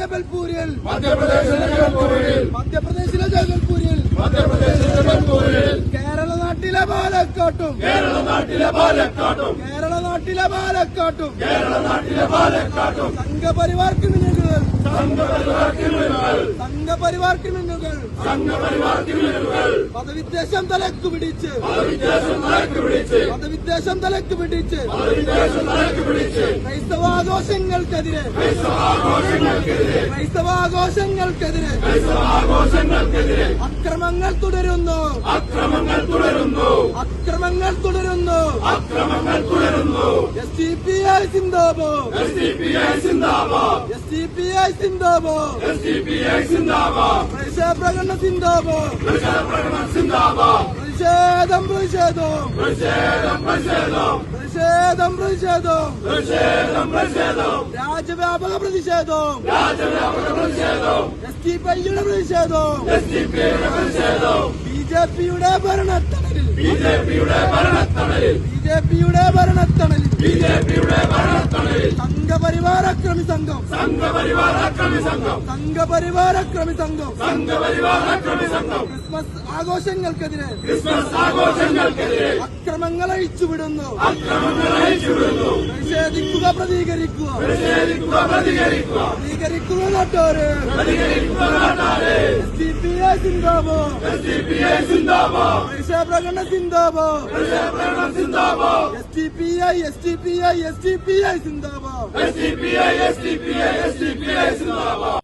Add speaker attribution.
Speaker 1: ജബൽപൂരിൽ.
Speaker 2: മധ്യപ്രദേശിലെ ജബൽപൂരിൽ.
Speaker 1: മധ്യപ്രദേശിലെ ജബൽപൂരിൽ
Speaker 2: മധ്യപ്രദേശിലെ ജബൽപൂരിൽ
Speaker 1: കേരള നാട്ടിലെ പാലക്കാട്ടും.
Speaker 2: കേരള നാട്ടിലെ പാലക്കാട്ടും.
Speaker 1: കേരള നാട്ടിലെ പാലക്കാട്ടും
Speaker 2: കേരള നാട്ടിലെ പാലക്കാട്ടും
Speaker 1: സംഘപരിവാർക്ക് ക്രിമിനലുകൾ
Speaker 2: സംഘപരിവാർ ക്രിമിനലുകൾ
Speaker 1: മതവിദ്വേഷം തലക്ക് പിടിച്ച്
Speaker 2: മതവിദ്വേഷം തലക്ക് പിടിച്ച്
Speaker 1: ക്രൈസ്തവാഘോഷങ്ങൾക്കെതിരെ ക്രൈസ്തവാഘോഷങ്ങൾക്കെതിരെ അക്രമങ്ങൾ തുടരുന്നു
Speaker 2: അക്രമങ്ങൾ തുടരുന്നു
Speaker 1: അക്രമങ്ങൾ തുടരുന്നു
Speaker 2: അക്രമങ്ങൾ തുടരുന്നു
Speaker 1: എസ് ഡി പി ഐ സിന്ദാബോ
Speaker 2: എസ് ഡി പി ഐ സിന്ദാബാദ്
Speaker 1: എസ് ഡി പി ഐ സിന്ദാബോ
Speaker 2: എസ്
Speaker 1: പ്രതിഷേധം പ്രതിഷേധം. രാജ്യവ്യാപക പ്രതിഷേധം. എസ് ടി പൈയുടെ പ്രതിഷേധം. ബി ജെ പിയുടെ ഭരണത്തണലിൽ
Speaker 2: ബി ജെ പിയുടെ ഭരണത്തണലിൽ
Speaker 1: ബി ജെ പിയുടെ ഭരണത്തണലിൽ
Speaker 2: ബി ജെ പിയുടെ
Speaker 1: സംഘപരിവാർ അക്രമി സംഘം.
Speaker 2: സംഘപരിവാർ അക്രമി സംഘം.
Speaker 1: സംഘപരിവാർ അക്രമി സംഘം.
Speaker 2: സംഘപരിവാർ അക്രമി സംഘം.
Speaker 1: ക്രിസ്മസ് ആഘോഷങ്ങൾക്കെതിരെ.
Speaker 2: ക്രിസ്മസ് ആഘോഷങ്ങൾക്കെതിരെ.
Speaker 1: അക്രമങ്ങൾ അഴിച്ചുവിടുന്നു
Speaker 2: അക്രമങ്ങൾ അഴിച്ചുവിടുന്നു
Speaker 1: പ്രതിഷേധിക്കുക പ്രതികരിക്കുക.
Speaker 2: പ്രതിഷേധിക്കുക പ്രതികരിക്കുക.
Speaker 1: പ്രതികരിക്കുക നാട്ടോര്
Speaker 2: പ്രതികരിക്കുക നാട്ടാരെ
Speaker 1: പ്രകടന
Speaker 2: സിന്ദാബാദ്
Speaker 1: S T P I S T P I S
Speaker 2: T P I Zindabad.